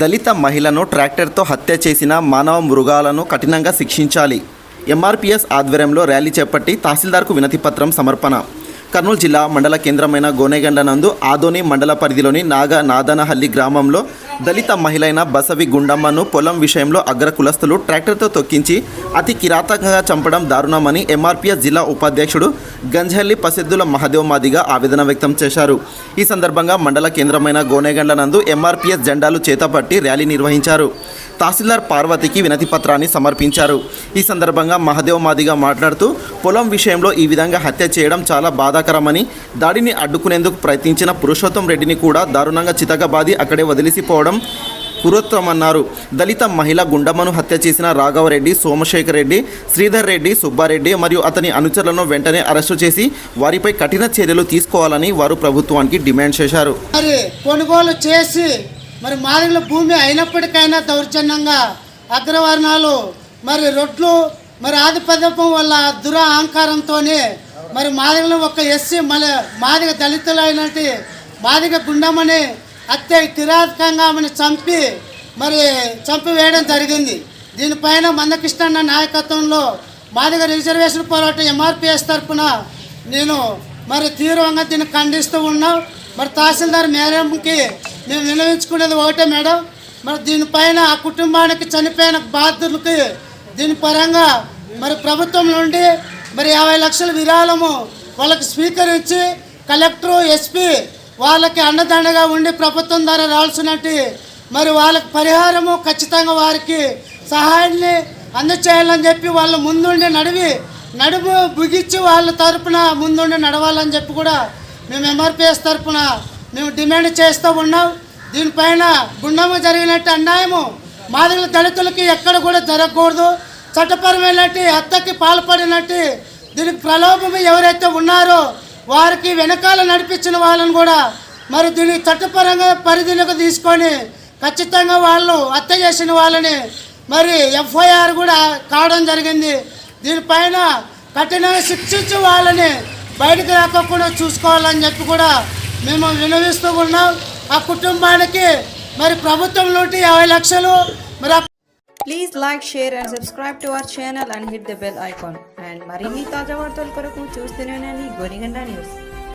దళిత మహిళను ట్రాక్టర్తో హత్య చేసిన మానవ మృగాలను కఠినంగా శిక్షించాలి. ఎంఆర్పిఎస్ ఆధ్వర్యంలో ర్యాలీ చేపట్టి తహసీల్దార్కు వినతిపత్రం సమర్పణ. కర్నూలు జిల్లా మండల కేంద్రమైన గోనెగండ నందు ఆదోని మండల పరిధిలోని నాగా నాదనహల్లి గ్రామంలో దళిత మహిళైన బసవి గుండమ్మను పొలం విషయంలో అగ్ర కులస్తులు ట్రాక్టర్తో తొక్కించి అతి కిరాతకంగా చంపడం దారుణమని ఎంఆర్పిఎస్ జిల్లా ఉపాధ్యక్షుడు గంజహల్లి పసిద్దుల మహదేవ్ మాదిగా ఆవేదన వ్యక్తం చేశారు. ఈ సందర్భంగా మండల కేంద్రమైన గోనెగండ్ల నందు ఎంఆర్పిఎస్ జెండాలు చేతపట్టి ర్యాలీ నిర్వహించారు. తహసీల్దార్ పార్వతికి వినతి పత్రాన్ని సమర్పించారు. ఈ సందర్భంగా మహదేవ్ మాదిగా మాట్లాడుతూ పొలం విషయంలో ఈ విధంగా హత్య చేయడం చాలా బాధాకరమని దాడిని అడ్డుకునేందుకు ప్రయత్నించిన పురుషోత్తం రెడ్డిని కూడా దారుణంగా చితకబాది అక్కడే వదిలిసిపోవడం పురోత్తమన్నారు దళిత మహిళ గుండమ్మను హత్య చేసిన రాఘవరెడ్డి సోమశేఖర్ రెడ్డి శ్రీధర్ రెడ్డి సుబ్బారెడ్డి మరియు అతని అనుచరులను వెంటనే అరెస్టు చేసి వారిపై కఠిన చర్యలు తీసుకోవాలని వారు ప్రభుత్వానికి డిమాండ్ చేశారు. కొనుగోలు చేసి మరి మాదిగల భూమి అయినప్పటికైనా దౌర్జన్యంగా అగ్రవర్ణాలు మరి రొడ్లు మరి ఆధిపత్యం వల్ల దుర అహంకారంతోనే మరి మాదిగలు ఒక ఎస్సీ మళ్ళీ మాదిగ దళితులైనటి మాదిగ గుండమని అత్య కిరాతకంగా ఆమెను చంపి మరి చంపివేయడం జరిగింది. దీనిపైన మందకృష్ణన్న నాయకత్వంలో మాదిగ రిజర్వేషన్ పోరాటం ఎంఆర్పిఎస్ తరఫున నేను మరి తీవ్రంగా దీన్ని ఖండిస్తూ ఉన్నాం. మరి తహసీల్దార్ మేడంకి మేము వినవించుకునేది ఒకటే మేడం. మరి దీనిపైన ఆ కుటుంబానికి చనిపోయిన బాధితులకి దీని పరంగా మరి ప్రభుత్వం నుండి మరి యాభై లక్షల విరాళము వాళ్ళకి స్వీకరించి కలెక్టరు ఎస్పీ వాళ్ళకి అండదండగా ఉండి ప్రభుత్వం ద్వారా రావాల్సినట్టు మరి వాళ్ళకి పరిహారము ఖచ్చితంగా వారికి సహాయాన్ని అందచేయాలని చెప్పి వాళ్ళ ముందుండి నడివి నడుము బిగించి వాళ్ళ తరపున ముందుండి నడవాలని చెప్పి కూడా మేము ఎంఆర్పిఎస్ తరఫున మేము డిమాండ్ చేస్తూ ఉన్నాం. దీనిపైన గుండము జరిగినట్టు అన్యాయము మాదిగల దళితులకి ఎక్కడ కూడా జరగకూడదు. చట్టపరమైనట్టు హత్యకి పాల్పడినట్టు దీనికి ప్రలోభం ఎవరైతే ఉన్నారో వారికి వెనకాల నడిపించిన వాళ్ళని కూడా మరి దీన్ని చట్టపరంగా పరిధిలోకి తీసుకొని ఖచ్చితంగా వాళ్ళు హత్య చేసిన వాళ్ళని మరి ఎఫ్ఐఆర్ కూడా కావడం జరిగింది. దీనిపైన కఠినంగా శిక్షించి వాళ్ళని బయటకు రాకుండా చూసుకోవాలని చెప్పి కూడా మేము వినవిస్తూ ఉన్నాం. ఆ కుటుంబానికి మరి ప్రభుత్వం నుండి యాభై లక్షలు మరి please like share and subscribe to our channel and hit the bell icon and మరిన్ని తాజా వార్తల కొరకు చూస్తూనే గోనిగండ న్యూస్.